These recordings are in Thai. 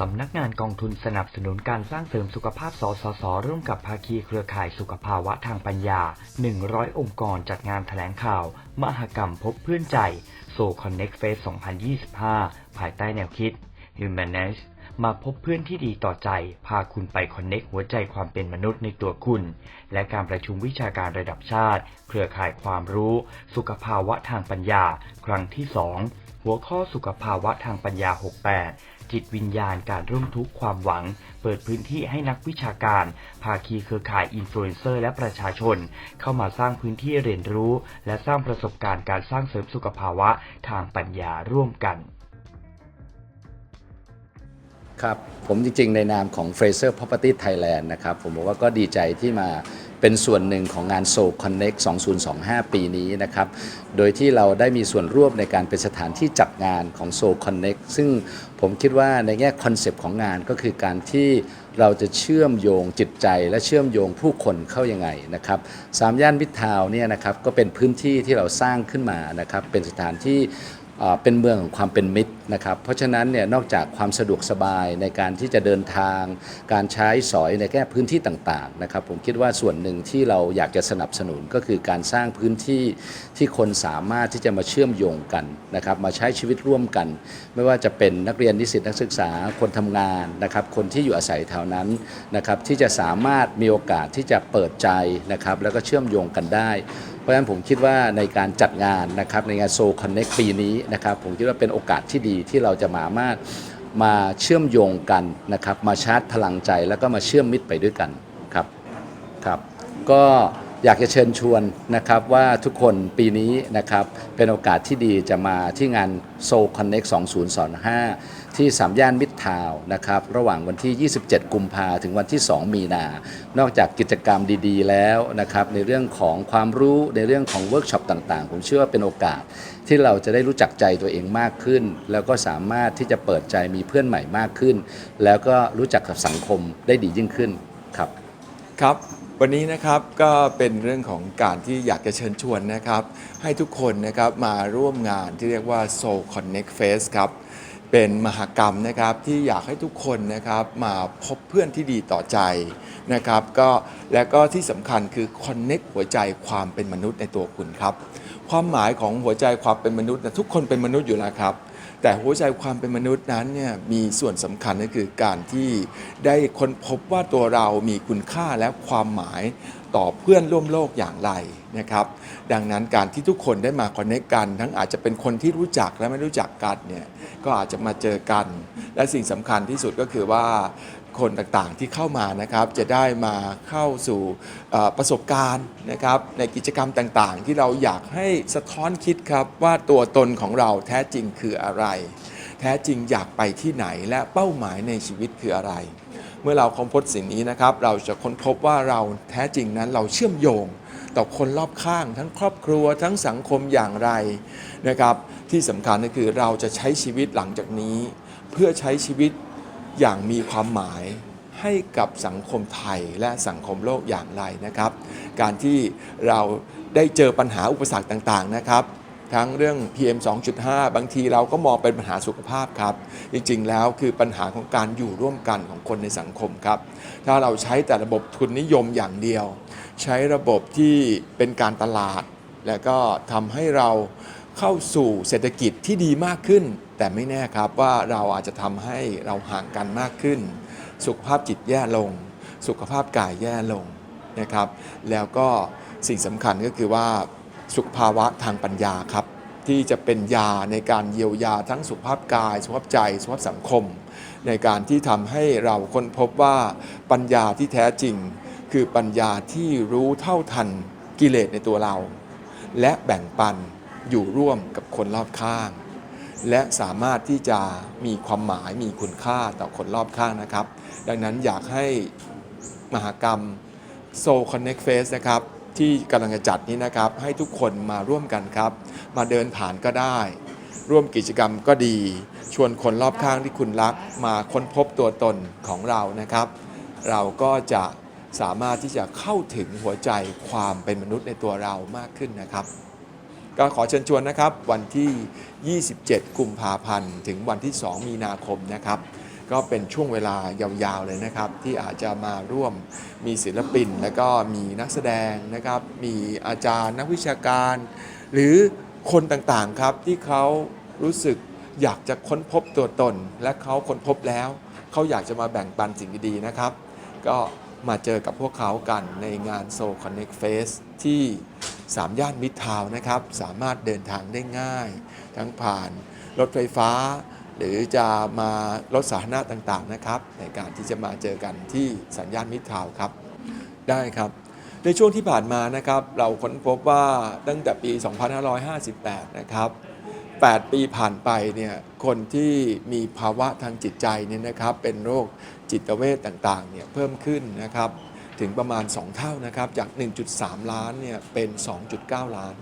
สำนักงานกองทุนสนับสนุนการสร้างเสริมสุขภาพสสส ร่วมกับภาคีเครือข่ายสุขภาวะทางปัญญา 100 องค์กรจัดงานแถลงข่าว มหกรรมพบเพื่อนใจ โซ Connect Face 2025 ภายใต้แนวคิด Humanist มาพบเพื่อนที่ดีต่อใจ พาคุณไปคอนเน็กหัวใจความเป็นมนุษย์ในตัวคุณ และการประชุมวิชาการระดับชาติ เครือข่ายความรู้ สุขภาวะทางปัญญา ครั้งที่ 2 หัวข้อสุขภาวะทางปัญญา 68 จิตวิญญาณการร่วมทุกข์ความหวัง เปิดพื้นที่ให้นักวิชาการ ภาคีเครือข่ายอินฟลูเอนเซอร์และประชาชน เข้ามาสร้างพื้นที่เรียนรู้ และสร้างประสบการณ์การสร้างเสริมสุขภาวะทางปัญญาร่วมกัน ครับ ผมจริงๆ ในนามของ Fraser Property Thailand นะครับ ผมบอกว่าก็ดีใจที่มา เป็นส่วนหนึ่งของงาน Soul Connect 2025 ปีนี้นะครับ โดยที่เราได้มีส่วนร่วมในการเป็นสถานที่จัดงานของ Soul Connect ซึ่งผมคิดว่าในแง่คอนเซปต์ของงานก็คือการที่เราจะเชื่อมโยงจิตใจและเชื่อมโยงผู้คนเข้ายังไงนะครับสามย่านมิตรทาวเนี่ยนะครับก็เป็นพื้นที่ที่เราสร้างขึ้นมานะครับเป็นสถานที่ เป็นเมืองของความเป็นมิตรนะครับ เพราะฉะนั้นเนี่ยนอกจากความสะดวกสบายในการที่จะเดินทาง การใช้สอยในแก้พื้นที่ต่างๆนะครับผมคิดว่าส่วนหนึ่งที่เราอยากจะสนับสนุนก็คือการสร้างพื้นที่ที่คนสามารถที่จะมาเชื่อมโยงกันนะครับมาใช้ชีวิตร่วมกัน ไม่ว่าจะเป็นนักเรียนนิสิตนักศึกษาคนทำงานนะครับคนที่อยู่อาศัยแถวนั้นนะครับที่จะสามารถมีโอกาสที่จะเปิดใจนะครับแล้วก็เชื่อมโยงกันได้เพราะฉะนั้นผมคิดว่าในการจัดงานนะครับในงานโซคอนเน็กปีนี้นะครับผมคิดว่าเป็นโอกาสที่ดีที่เราจะมาสามารถมาเชื่อมโยงกันนะครับมาชาร์จพลังใจแล้วก็มาเชื่อมมิตรไปด้วยกันครับครับก็ อยากจะเชิญชวนนะครับว่าทุกคนปีนี้นะครับเป็นโอกาสที่ดีจะมาที่งาน Soul Connect 2025 ที่สามย่านมิตรทาวน์นะครับระหว่างวันที่ 27 กุมภาถึงวันที่ 2 มีนา นอกจากกิจกรรมดีๆ แล้วนะครับในเรื่องของความรู้ในเรื่องของเวิร์กช็อปต่างๆ ผมเชื่อว่าเป็นโอกาสที่เราจะได้รู้จักใจตัวเองมากขึ้น แล้วก็สามารถที่จะเปิดใจมีเพื่อนใหม่มากขึ้น แล้วก็รู้จักกับสังคมได้ดียิ่งขึ้นครับครับ วันนี้นะครับก็เป็นเรื่องของการที่อยากจะเชิญชวนนะครับ ให้ทุกคนนะครับมาร่วมงานที่เรียกว่า Soul Connect Fest ครับเป็นมหกรรมนะครับที่อยากให้ทุกคนนะครับมาพบเพื่อนที่ดีต่อใจนะครับก็และก็ที่สำคัญคือ Connect หัวใจความเป็นมนุษย์ในตัวคุณครับ ความหมายของหัวใจความเป็นมนุษย์นะทุกคนเป็นมนุษย์อยู่แล้วครับ แต่หัวใจความเป็นมนุษย์นั้นเนี่ยมีส่วนสำคัญก็คือการที่ได้ค้นพบว่าตัวเรามีคุณค่าและความหมายต่อเพื่อนร่วมโลกอย่างไรนะครับ ดังนั้นการที่ทุกคนได้มาคอนเนคกัน ทั้งอาจจะเป็นคนที่รู้จักและไม่รู้จักกันเนี่ยก็อาจจะมาเจอกัน และสิ่งสำคัญที่สุดก็คือว่า คนต่างๆที่เข้ามานะครับจะได้มาเข้าสู่ประสบการณ์นะครับในกิจกรรมต่างๆ ที่เราอยากให้สะท้อนคิดครับว่าตัวตนของเราแท้จริงคืออะไร แท้จริงอยากไปที่ไหนและเป้าหมายในชีวิตคืออะไร เมื่อเราค้นพบสิ่งนี้นะครับเราจะค้นพบว่าเราแท้จริงนั้นเราเชื่อมโยงต่อคนรอบข้างทั้งครอบครัวทั้งสังคมอย่างไรนะครับที่สำคัญก็คือเราจะใช้ชีวิตหลังจากนี้ เพื่อใช้ชีวิต อย่างมีความหมายให้กับสังคมไทยและสังคมโลกอย่างไรนะครับ การที่เราได้เจอปัญหาอุปสรรคต่างๆนะครับทั้งเรื่อง PM 2.5 บางทีเราก็มองเป็นปัญหาสุขภาพครับ จริงๆ แล้วคือปัญหาของการอยู่ร่วมกันของคนในสังคมครับ ถ้าเราใช้แต่ระบบทุนนิยมอย่างเดียว ใช้ระบบที่เป็นการตลาด และก็ทำให้เราเข้าสู่เศรษฐกิจที่ดีมากขึ้น แต่ไม่แน่ครับว่าเราอาจจะทำให้เราห่างกันมากขึ้น สุขภาพจิตแย่ลง สุขภาพกายแย่ลงนะครับ แล้วก็สิ่งสำคัญก็คือว่าสุขภาวะทางปัญญาครับ ที่จะเป็นยาในการเยียวยาทั้งสุขภาพกาย สุขภาพใจ สุขภาพสังคม ในการที่ทำให้เราค้นพบว่าปัญญาที่แท้จริง คือปัญญาที่รู้เท่าทันกิเลสในตัวเรา และแบ่งปันอยู่ร่วมกับคนรอบข้าง และสามารถที่จะมีความหมายมีคุณค่าต่อคนรอบข้างนะครับ ดังนั้นอยากให้มหกรรม Soul Connect Face นะครับที่กำลังจะจัดนี้นะครับ ให้ทุกคนมาร่วมกันครับ มาเดินผ่านก็ได้ ร่วมกิจกรรมก็ดี ชวนคนรอบข้างที่คุณรัก มาค้นพบตัวตนของเรานะครับ เราก็จะสามารถที่จะเข้าถึงหัวใจความเป็นมนุษย์ในตัวเรามากขึ้นนะครับ ก็ขอเชิญชวนนะครับ วันที่ 27 กุมภาพันธ์ ถึงวันที่ 2 มีนาคมนะครับ ก็เป็นช่วงเวลายาวๆเลยนะครับ ที่อาจจะมาร่วมมีศิลปิน แล้วก็มีนักแสดงนะครับ มีอาจารย์นักวิชาการ หรือคนต่างๆครับที่เขารู้สึกอยากจะค้นพบตัวตน และเขาค้นพบแล้ว เขาอยากจะมาแบ่งปันสิ่งดีๆนะครับ ก็มาเจอกับพวกเขากันในงาน Soul Connect Face ที่ 3 ย่านมิตรทาวน์นะครับ สามารถเดินทางได้ง่าย ทั้งผ่านรถไฟฟ้า หรือจะมารถสาธารณะต่างๆนะครับ ในการที่จะมาเจอกันที่สัญญาณมิตรทาวครับ ได้ครับ ในช่วงที่ผ่านมานะครับ เราค้นพบว่าตั้งแต่ปี 2558 นะครับ 8 ปีผ่านไปเนี่ยคนที่มีภาวะทางจิตใจเนี่ยนะครับ เป็นโรคจิตเวทต่างๆเนี่ยเพิ่มขึ้นนะครับ ถึงประมาณ 2 เท่านะครับจาก 1.3 ล้านเนี่ยเป็น 2.9 ล้าน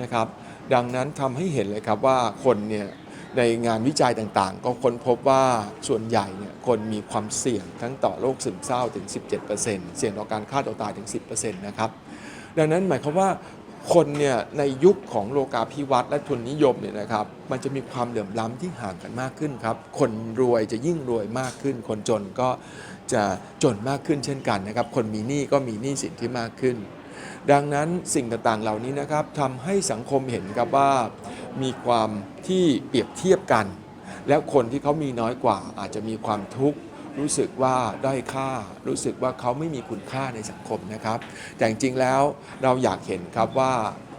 นะครับดังนั้นทำให้เห็นเลยครับว่าคนเนี่ยในงานวิจัยต่างๆ ก็ค้นพบว่าส่วนใหญ่เนี่ยคนมีความเสี่ยงทั้งต่อโรคซึมเศร้าถึง 17%เสี่ยงต่อการฆ่าตัวตายถึง 10%นะครับดังนั้นหมายความว่า คนเนี่ยในยุคของโลกาภิวัตน์และทุนนิยมเนี่ยนะครับมันจะมีความเหลื่อมล้ำที่ห่างกันมากขึ้นครับคนรวยจะยิ่งรวยมากขึ้น คนจนก็จะจนมากขึ้นเช่นกันนะครับคนมีหนี้ก็มีหนี้สินที่มากขึ้น ดังนั้นสิ่งต่างๆเหล่านี้นะครับทำให้สังคมเห็นครับว่า มีความที่เปรียบเทียบกัน แล้วคนที่เขามีน้อยกว่าอาจจะมีความทุกข์ รู้สึกว่าด้อยค่า รู้สึกว่าเขาไม่มีคุณค่าในสังคมนะครับ แต่จริงๆแล้วเราอยากเห็นครับว่า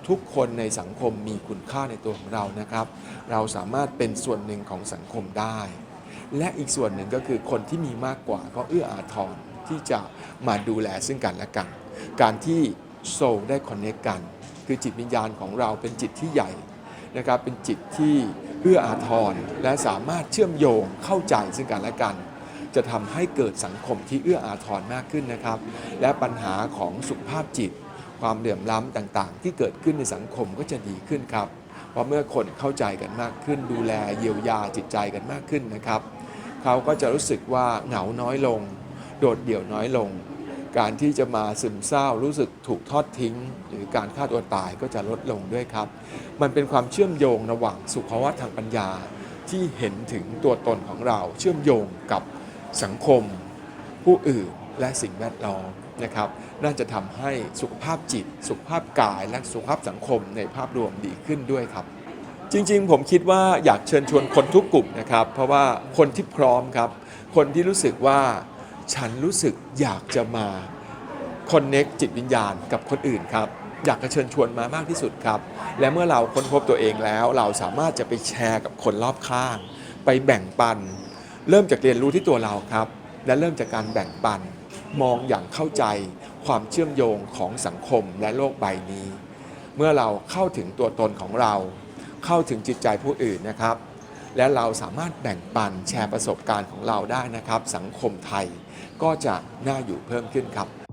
ทุกคนในสังคมมีคุณค่าในตัวของเรานะครับ เราสามารถเป็นส่วนหนึ่งของสังคมได้ และอีกส่วนหนึ่งก็คือคนที่มีมากกว่าก็เอื้ออาทรที่จะมาดูแลซึ่งกันและกัน การที่โซลได้คอนเนคกัน คือจิตวิญญาณของเราเป็นจิตที่ใหญ่นะครับเป็นจิตที่เอื้ออาทรและสามารถเชื่อมโยงเข้าใจซึ่งกันและกัน จะทำให้เกิดสังคมที่เอื้ออาทรมากขึ้นนะครับ และปัญหาของสุขภาพจิต ความเหลื่อมล้ำต่างๆ ที่เกิดขึ้นในสังคมก็จะดีขึ้นครับเพราะเมื่อคนเข้าใจกันมากขึ้น ดูแลเยียวยาจิตใจกันมากขึ้นนะครับ เขาก็จะรู้สึกว่าเหงาน้อยลง โดดเดี่ยวน้อยลง การที่จะมาซึมเศร้ารู้สึกถูกทอดทิ้ง หรือการฆ่าตัวตายก็จะลดลงด้วยครับ มันเป็นความเชื่อมโยงระหว่างสุขภาวะทางปัญญาที่เห็นถึงตัวตนของเราเชื่อมโยงกับ สังคม ผู้อื่นและสิ่งแวดล้อมนะครับ น่าจะทำให้สุขภาพจิต สุขภาพกาย และสุขภาพสังคมในภาพรวมดีขึ้นด้วยครับ จริงๆ ผมคิดว่าอยากเชิญชวนคนทุกกลุ่มนะครับ เพราะว่าคนที่พร้อมครับ คนที่รู้สึกว่าฉันรู้สึกอยากจะมาคอนเน็กจิตวิญญาณกับคนอื่นครับอยากจะเชิญชวนมามากที่สุดครับ และเมื่อเราค้นพบตัวเองแล้ว เราสามารถจะไปแชร์กับคนรอบข้าง ไปแบ่งปัน เริ่มจากเรียนรู้ที่ตัวเราครับ และเริ่มจากการแบ่งปัน มองอย่างเข้าใจความเชื่อมโยงของสังคมและโลกใบนี้ เมื่อเราเข้าถึงตัวตนของเรา เข้าถึงจิตใจผู้อื่นนะครับ และเราสามารถแบ่งปันแชร์ประสบการณ์ของเราได้นะครับ สังคมไทยก็จะน่าอยู่เพิ่มขึ้นครับ